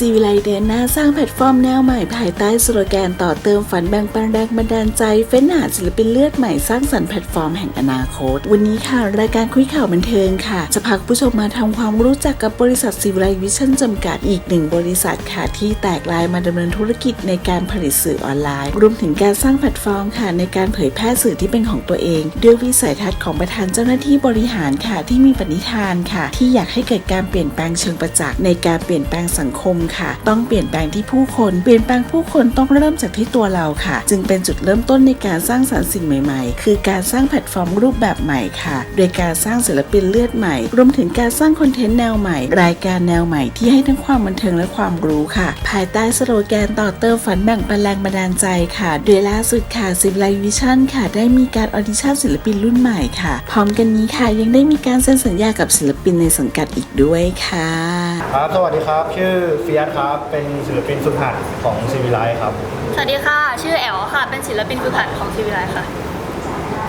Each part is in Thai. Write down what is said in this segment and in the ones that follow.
ซีวิไลเดนหน้าสร้างแพลตฟอร์มแนวใหม่ภายใต้สโลแกนต่อเติมฝันแบ่งปันแรงบันดาลใจ เฟ้นหาศิลปินเลือดใหม่สร้างสรรค์แพลตฟอร์มแห่งอนาคต วันนี้ค่ะ รายการคุยข่าวบันเทิงค่ะ จะพาผู้ชมมาทำความรู้จักกับบริษัทซีวิไลวิชั่นจำกัดอีกหนึ่งบริษัทค่ะที่แตกลายมาดำเนินธุรกิจในการผลิตสื่อออนไลน์ รวมถึงการสร้างแพลตฟอร์มค่ะ ในการเผยแพร่สื่อที่เป็นของตัวเอง ด้วยวิสัยทัศน์ของประธานเจ้าหน้าที่บริหารค่ะที่มีปณิธานค่ะ ที่อยากให้เกิดการเปลี่ยนแปลงเชิงประจักษ์ในการเปลี่ยนแปลงสังคมค่ะ ต้องเปลี่ยนแปลงที่ผู้คนเปลี่ยนแปลงผู้คนต้องเริ่มจากที่ตัวเราค่ะ จึงเป็นจุดเริ่มต้นในการสร้างสรรค์สิ่งใหม่ๆ คือการสร้างแพลตฟอร์มรูปแบบใหม่ค่ะ โดยการสร้างศิลปินเลือดใหม่ รวมถึงการสร้างคอนเทนต์แนวใหม่ รายการแนวใหม่ที่ให้ทั้งความบันเทิงและความรู้ค่ะ ภายใต้สโลแกนต่อเติมฝันแบ่งปันแรงบันดาลใจค่ะ โดยล่าสุดค่ะซิ v ไลวิชั่นค่ะ ได้มีการออดิชั่นศิลปินรุ่นใหม่ค่ะ พร้อมกันนี้ค่ะยังได้มีการเซ็นสัญญากับศิลปินในสังกัดอีกด้วยค่ะ ครับ สวัสดีครับ ชื่อเฟียสครับ เป็นศิลปินฝึกหัดของซีวิไลครับ สวัสดีค่ะ ชื่อแอลค่ะ เป็นศิลปินฝึกหัดของซีวิไลค่ะ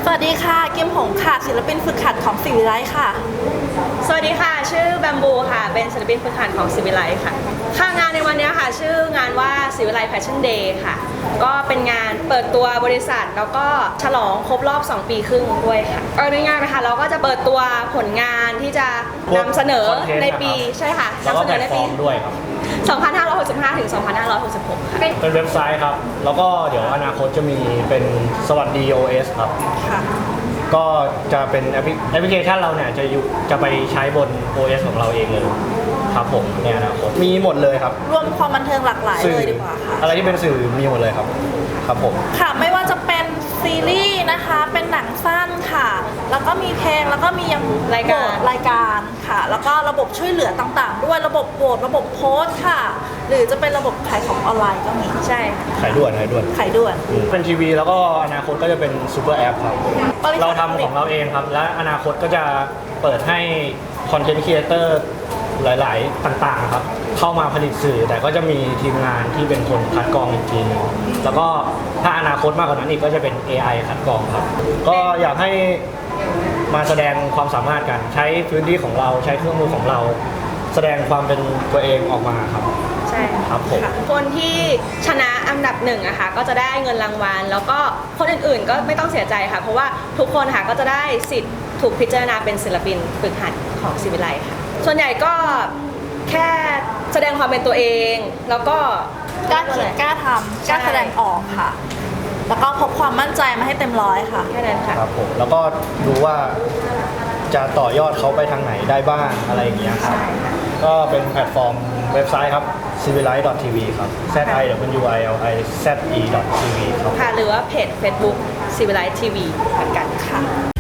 สวัสดีค่ะกิมหงค่ะ ศิลปินฝึกหัดของสิวิไลท์ค่ะ สวัสดีค่ะ ชื่อแบมบูค่ะ เป็นศิลปินฝึกหัดของสิวิไลค่ะ ค่างานในวันนี้ค่ะ ชื่องานว่าสิวิไลแฟชั่นเดย์ค่ะ ก็เป็นงานเปิดตัวบริษัท แล้วก็ฉลองครบรอบ 2 ปีครึ่งด้วยค่ะก็ในงานนะคะเราก็จะเปิดตัวผลงานที่จะพวกนำเสนอ content ในปีนะครับใช่ค่ะแล้วนำก็เสแพนลอตในฟปีอร์มด้วยครับ 2565 ถึง 2566 ค่ะ เป็นเว็บไซต์ครับ แล้วก็เดี๋ยวอนาคตจะมีเป็นสวัสดี OS ครับ ค่ะ ก็จะเป็นแอปพลิแอปพลิเคชันเราเนี่ยจะอยู่จะไปใช้บน OS ของเราเองเลยครับผมในอนาคตมีหมดเลยครับ รวมความบันเทิงหลากหลายเลยดีกว่าค่ะ อะไรที่เป็นสื่อมีหมดเลยครับ ครับผม ค่ะไม่ว่าจะเป็น ซีรีส์นะคะ เป็นหนังสั้นค่ะ แล้วก็มีเพลง แล้วก็มียังรายการ โหวตรายการค่ะ แล้วก็ระบบช่วยเหลือต่างๆ ด้วย ระบบโหวต ระบบโพสต์ค่ะ หรือจะเป็นระบบขายของออนไลน์ก็มี ใช่ค่ะขายด่วนขายด่วนขายด่วน เป็นทีวีแล้วก็อนาคตก็จะเป็นซูเปอร์แอปครับ บริษัท เราทำของเราเองครับ และอนาคตก็จะเปิดให้คอนเทนต์ครีเอเตอร์ หลาย ๆ ต่างๆครับ เข้ามาผลิตสื่อ แต่ก็จะมีทีมงานที่เป็นคนคัดกรองอีกทีหนึงแล้วก็ถ้าอนาคตมากกว่านั้นอีกก็จะเป็น AI คัดกรองครับ ก็อยากให้มาแสดงความสามารถกันใช้พื้นที่ของเราใช้เครื่องมือของเรา แสดงความเป็นตัวเองออกมาครับ ใช่ค่ะครับผมคนที่ชนะอันดับหนึ่งอะค่ะก็จะได้เงินรางวัล แล้วก็คนอื่นๆก็ไม่ต้องเสียใจค่ะ เพราะว่าทุกคนค่ะก็จะได้สิทธิ์ถูกพิจารณาเป็นศิลปินฝึกหัดของศิวิไลค่ะ ส่วนใหญ่ก็แค่แสดงความเป็นตัวเอง แล้วก็กล้าคิดกล้าทำกล้าใช่แสดงออกค่ะ แล้วก็พกความมั่นใจมาให้เต็มร้อยค่ะ แค่นั้นค่ะ ครับผมแล้วก็ดูว่าจะต่อยอดเขาไปทางไหนได้บ้างอะไรอย่างเงี้ยครับใช่ค่ะก็เป็นแพลตฟอร์มเว็บไซต์ครับ civilize.tv ครับ z i w i l i z e tv ครับ ค่ะ หรือว่าเพจ Facebook ศิวิไลทีวีเหมือนกันค่ะ